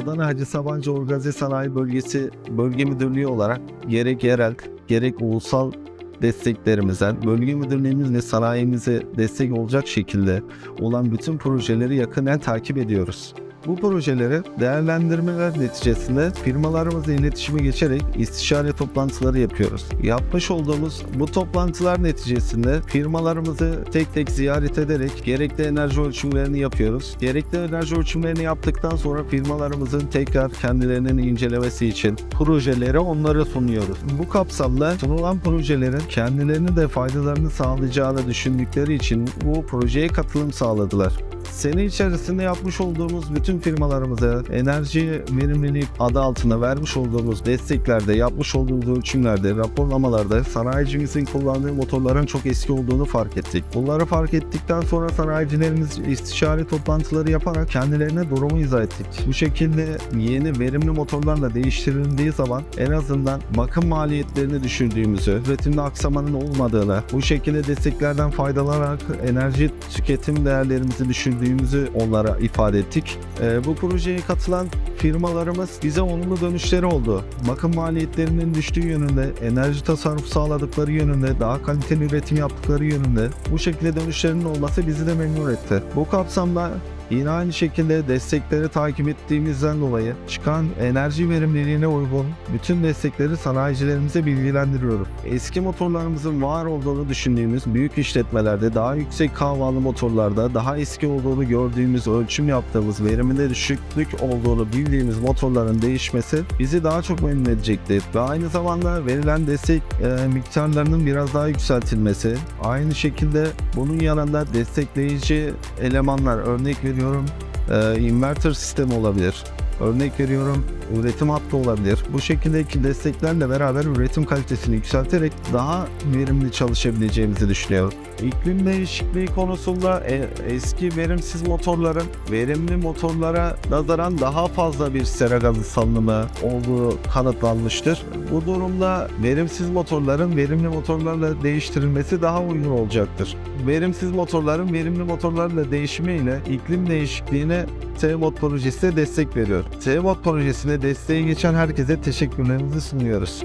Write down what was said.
Adana Hacı Sabancı Organize Sanayi Bölgesi Bölge Müdürlüğü olarak gerek yerel gerek ulusal desteklerimizden bölge müdürlüğümüz ve sanayimize destek olacak şekilde olan bütün projeleri yakından takip ediyoruz. Bu projeleri değerlendirmeler neticesinde firmalarımızla iletişime geçerek istişare toplantıları yapıyoruz. Yapmış olduğumuz bu toplantılar neticesinde firmalarımızı tek tek ziyaret ederek gerekli enerji ölçümlerini yapıyoruz. Gerekli enerji ölçümlerini yaptıktan sonra firmalarımızın tekrar kendilerinin incelemesi için projeleri onlara sunuyoruz. Bu kapsamda sunulan projelerin kendilerine de faydalarını sağlayacağını düşündükleri için bu projeye katılım sağladılar. Sene içerisinde yapmış olduğumuz bütün firmalarımıza enerji verimliliği adı altında vermiş olduğumuz desteklerde, yapmış olduğumuz ölçümlerde, raporlamalarda sanayicimizin kullandığı motorların çok eski olduğunu fark ettik. Bunları fark ettikten sonra sanayicilerimiz istişare toplantıları yaparak kendilerine durumu izah ettik. Bu şekilde yeni verimli motorlarla değiştirildiği zaman en azından bakım maliyetlerini düşürdüğümüzü, üretimde aksamanın olmadığını, bu şekilde desteklerden faydalanarak enerji tüketim değerlerimizi düşürdüğümüzü onlara ifade ettik. Ee, bu projeye katılan firmalarımız bize olumlu dönüşleri oldu. Bakım maliyetlerinin düştüğü yönünde, enerji tasarrufu sağladıkları yönünde, daha kaliteli üretim yaptıkları yönünde bu şekilde dönüşlerinin olması bizi de memnun etti. Bu kapsamda Yine aynı şekilde destekleri takip ettiğimizden dolayı çıkan enerji verimliliğine uygun bütün destekleri sanayicilerimize bilgilendiriyoruz. Eski motorlarımızın var olduğunu düşündüğümüz büyük işletmelerde daha yüksek kahvalı motorlarda daha eski olduğunu gördüğümüz ölçüm yaptığımız veriminde düşüklük olduğunu bildiğimiz motorların değişmesi bizi daha çok memnun edecektir. Ve aynı zamanda verilen destek e, miktarlarının biraz daha yükseltilmesi aynı şekilde bunun yanında destekleyici elemanlar örnek veriyorum e, inverter sistemi olabilir. Örnek veriyorum üretim hattı olabilir. Bu şekildeki desteklerle beraber üretim kalitesini yükselterek daha verimli çalışabileceğimizi düşünüyorum. İklim değişikliği konusunda e- eski verimsiz motorların verimli motorlara nazaran daha fazla bir sera gazı salınımı olduğu kanıtlanmıştır. Bu durumda verimsiz motorların verimli motorlarla değiştirilmesi daha uygun olacaktır. Verimsiz motorların verimli motorlarla değişimiyle iklim değişikliğine T-Mod projesi de destek veriyor. T-Mod projesine desteği geçen herkese teşekkürlerimizi sunuyoruz.